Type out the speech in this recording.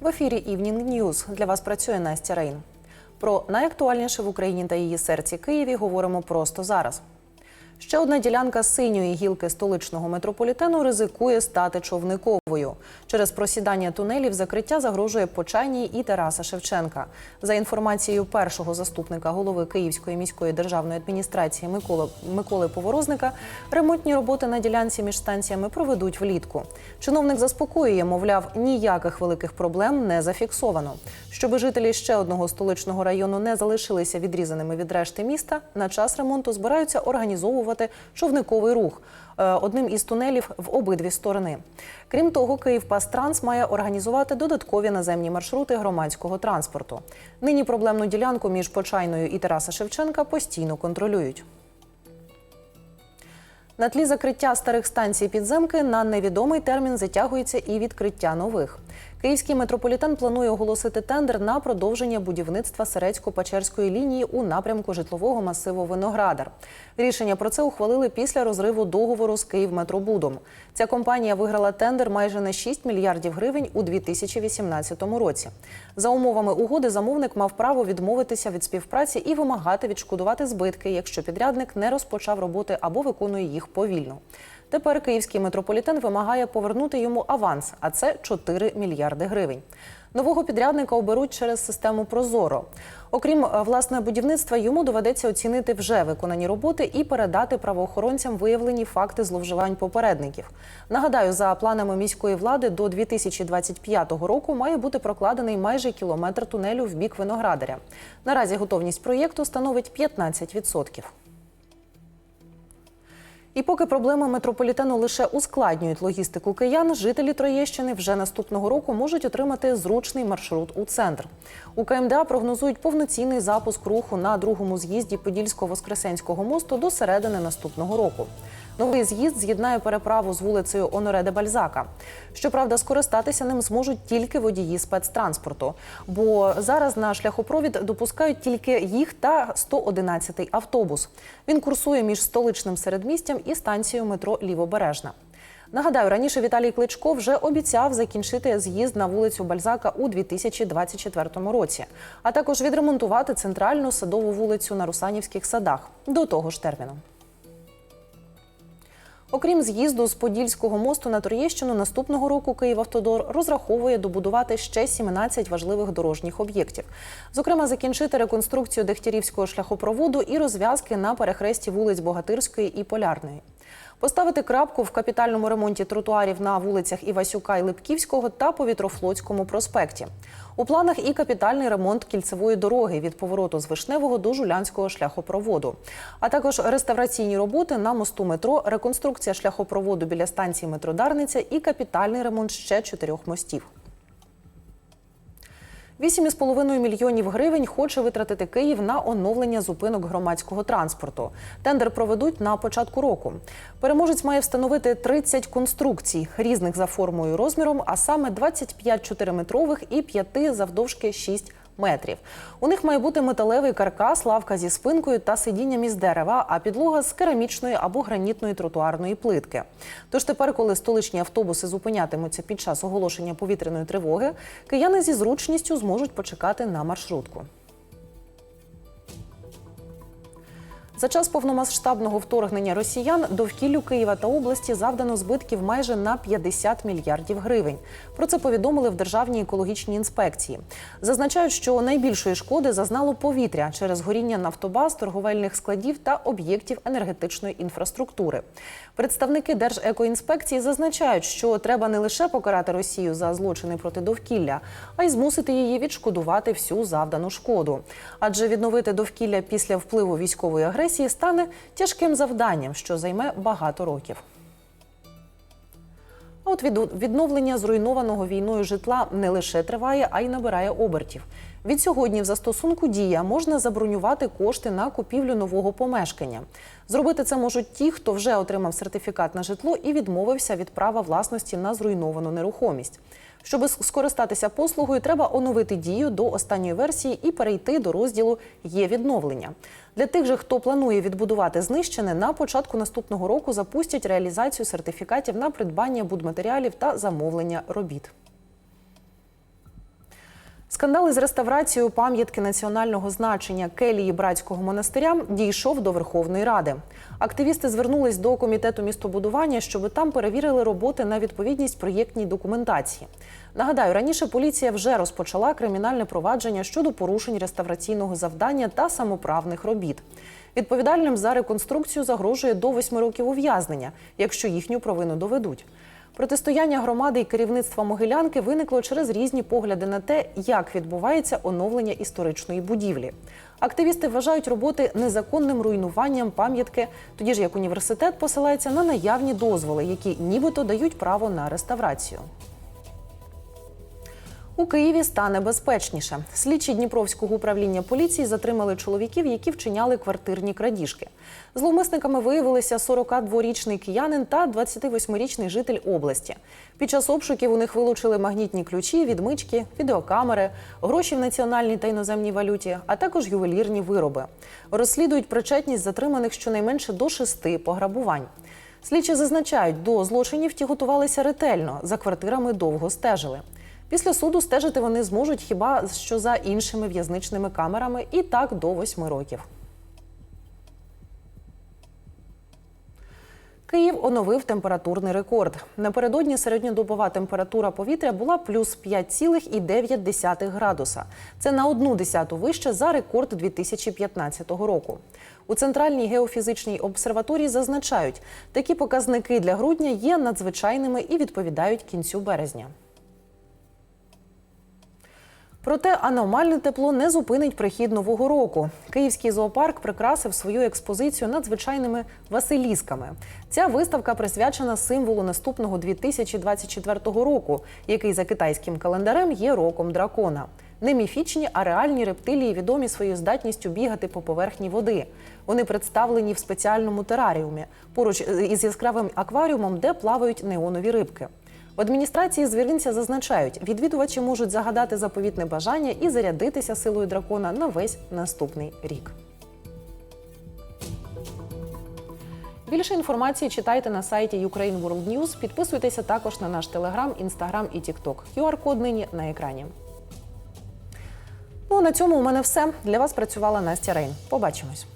В ефірі Evening News. Для вас працює Настя Рейн. Про найактуальніше в Україні та її серці Києві говоримо просто зараз. Ще одна ділянка синьої гілки столичного метрополітену ризикує стати човниковою. Через просідання тунелів закриття загрожує Почайній і Тараса Шевченка. За інформацією першого заступника голови Київської міської державної адміністрації Миколи, Миколи Поворозника, ремонтні роботи на ділянці між станціями проведуть влітку. Чиновник заспокоює, мовляв, ніяких великих проблем не зафіксовано. Щоби жителі ще одного столичного району не залишилися відрізаними від решти міста, на час ремонту збираються організовувати човниковий рух е, одним із тунелів в обидві сторони. Крім того, Київпастранс має організувати додаткові наземні маршрути громадського транспорту. Нині проблемну ділянку між Почайною і Тараса Шевченка постійно контролюють. На тлі закриття старих станцій підземки на невідомий термін затягується і відкриття нових. Київський метрополітен планує оголосити тендер на продовження будівництва Серецько-Печерської лінії у напрямку житлового масиву Виноградар. Рішення про це ухвалили після розриву договору з Київметробудом. Ця компанія виграла тендер майже на 6 мільярдів гривень у 2018 році. За умовами угоди замовник мав право відмовитися від співпраці і вимагати відшкодувати збитки, якщо підрядник не розпочав роботи або виконує їх повільно. Тепер київський метрополітен вимагає повернути йому аванс, а це 4 мільярди гривень. Нового підрядника оберуть через систему Прозоро. Окрім е, власне будівництва, йому доведеться оцінити вже виконані роботи і передати правоохоронцям виявлені факти зловживань попередників. Нагадаю, за планами міської влади до 2025 року має бути прокладений майже кілометр тунелю в бік виноградаря. Наразі готовність проєкту становить 15%. І поки проблеми метрополітену лише ускладнюють логістику киян, жителі Троєщини вже наступного року можуть отримати зручний маршрут у центр. У КМДА прогнозують повноцінний запуск руху на другому з'їзді Подільсько-Воскресенського мосту до середини наступного року. Новий з'їзд з'єднає переправу з вулицею Оноре де Бальзака. Щоправда, скористатися ним зможуть тільки водії спецтранспорту, бо зараз на шляхопровід допускають тільки їх та 111-й автобус. Він курсує між столичним середмістям і станцією метро Лівобережна. Нагадаю, раніше Віталій Кличко вже обіцяв закінчити з'їзд на вулицю Бальзака у 2024 році, а також відремонтувати центральну садову вулицю на Русанівських садах до того ж терміну. Окрім з'їзду з Подільського мосту на Троєщину, наступного року Київавтодор розраховує добудувати ще 17 важливих дорожніх об'єктів. Зокрема, закінчити реконструкцію Дегтярівського шляхопроводу і розв'язки на перехресті вулиць Богатирської і Полярної. Поставити крапку в капітальному ремонті тротуарів на вулицях Івасюка і Липківського та Повітрофлотському проспекті. У планах і капітальний ремонт кільцевої дороги від повороту з Вишневого до Жулянського шляхопроводу, а також реставраційні роботи на мосту метро, реконструкція шляхопроводу біля станції метродарниця і капітальний ремонт ще чотирьох мостів. 8,5 мільйонів гривень хоче витратити Київ на оновлення зупинок громадського транспорту. Тендер проведуть на початку року. Переможець має встановити 30 конструкцій різних за формою і розміром, а саме 25 4-метрових і 5 завдовжки 6 метрів. У них має бути металевий каркас, лавка зі спинкою та сидінням із дерева, а підлога з керамічної або гранітної тротуарної плитки. Тож тепер, коли столичні автобуси зупинятимуться під час оголошення повітряної тривоги, кияни зі зручністю зможуть почекати на маршрутку. За час повномасштабного вторгнення росіян довкіллю Києва та області завдано збитків майже на 50 мільярдів гривень. Про це повідомили в Державній екологічній інспекції. Зазначають, що найбільшої шкоди зазнало повітря через горіння нафтобаз, торговельних складів та об'єктів енергетичної інфраструктури. Представники Держекоінспекції зазначають, що треба не лише покарати Росію за злочини проти довкілля, а й змусити її відшкодувати всю завдану шкоду. Адже відновити довкілля після впливу військової агресії стане тяжким завданням, що займе багато років. А от відновлення зруйнованого війною житла не лише триває, а й набирає обертів. Від сьогодні в застосунку дія можна забронювати кошти на купівлю нового помешкання. Зробити це можуть ті, хто вже отримав сертифікат на житло і відмовився від права власності на зруйновану нерухомість. Щоб скористатися послугою, треба оновити дію до останньої версії і перейти до розділу Є відновлення. Для тих же, хто планує відбудувати знищене, на початку наступного року запустять реалізацію сертифікатів на придбання будматеріалів та замовлення робіт. Скандал із реставрацією пам'ятки національного значення келії братського монастиря дійшов до Верховної Ради. Активісти звернулись до комітету містобудування, щоб там перевірили роботи на відповідність проєктній документації. Нагадаю, раніше поліція вже розпочала кримінальне провадження щодо порушень реставраційного завдання та самоправних робіт. Відповідальним за реконструкцію загрожує до восьми років ув'язнення, якщо їхню провину доведуть. Протистояння громади і керівництва Могилянки виникло через різні погляди на те, як відбувається оновлення історичної будівлі. Активісти вважають роботи незаконним руйнуванням пам'ятки, тоді ж як університет посилається на наявні дозволи, які нібито дають право на реставрацію. У Києві стане безпечніше. Слідчі Дніпровського управління поліції затримали чоловіків, які вчиняли квартирні крадіжки. Зловмисниками виявилися 42-річний киянин та 28-річний житель області. Під час обшуків у них вилучили магнітні ключі, відмички, відеокамери, гроші в національній та іноземній валюті, а також ювелірні вироби. Розслідують причетність затриманих щонайменше до шести пограбувань. Слідчі зазначають, до злочинів ті готувалися ретельно, за квартирами довго стежили. Після суду стежити вони зможуть хіба що за іншими в'язничними камерами і так до восьми років. Київ оновив температурний рекорд. Напередодні середньодобова температура повітря була плюс 5,9 градуса. Це на одну десяту вище за рекорд 2015 року. У центральній геофізичній обсерваторії зазначають, такі показники для грудня є надзвичайними і відповідають кінцю березня. Проте аномальне тепло не зупинить прихід нового року. Київський зоопарк прикрасив свою експозицію надзвичайними василісками. Ця виставка присвячена символу наступного 2024 року, який за китайським календарем є роком дракона. Не міфічні, а реальні рептилії відомі своєю здатністю бігати по поверхні води. Вони представлені в спеціальному тераріумі поруч із яскравим акваріумом, де плавають неонові рибки. В адміністрації звіринця зазначають, відвідувачі можуть загадати заповітне бажання і зарядитися силою дракона на весь наступний рік. Більше інформації читайте на сайті Ukraine World News. Підписуйтеся також на наш телеграм, інстаграм і тікток. QR-код нині на екрані. Ну а на цьому у мене все. Для вас працювала Настя Рейн. Побачимось.